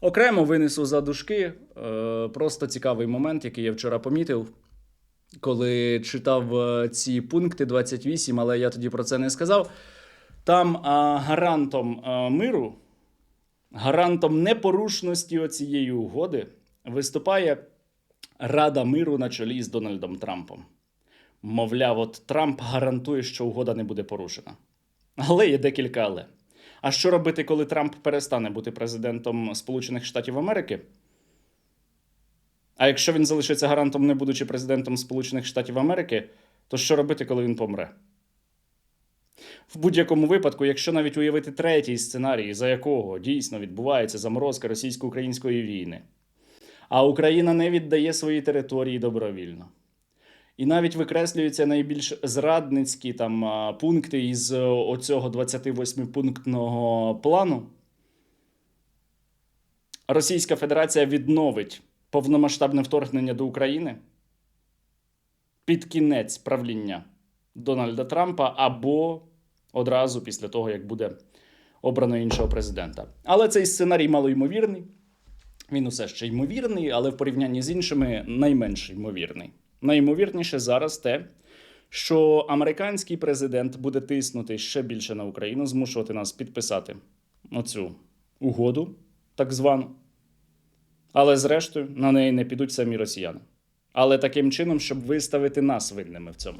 Окремо винесу за дужки. Е, просто цікавий момент, який я вчора помітив, коли читав е, ці пункти 28, але я тоді про це не сказав. Там а, гарантом а, миру, гарантом непорушності оцієї угоди виступає Рада миру на чолі з Дональдом Трампом. Мовляв, от Трамп гарантує, що угода не буде порушена. Але є декілька але. А що робити, коли Трамп перестане бути президентом Сполучених Штатів Америки? А якщо він залишиться гарантом, не будучи президентом Сполучених Штатів Америки, то що робити, коли він помре? В будь-якому випадку, якщо навіть уявити третій сценарій, за якого дійсно відбувається заморозка російсько-української війни, а Україна не віддає свої території добровільно. І навіть викреслюються найбільш зрадницькі там пункти із е, оцього 28-пунктного плану. Російська Федерація відновить повномасштабне вторгнення до України під кінець правління Дональда Трампа або одразу після того, як буде обрано іншого президента. Але цей сценарій малоймовірний. Він усе ще ймовірний, але в порівнянні з іншими найменш ймовірний. Найімовірніше зараз те, що американський президент буде тиснути ще більше на Україну, змушувати нас підписати оцю угоду, так звану. Але зрештою на неї не підуть самі росіяни. Але таким чином, щоб виставити нас винними в цьому.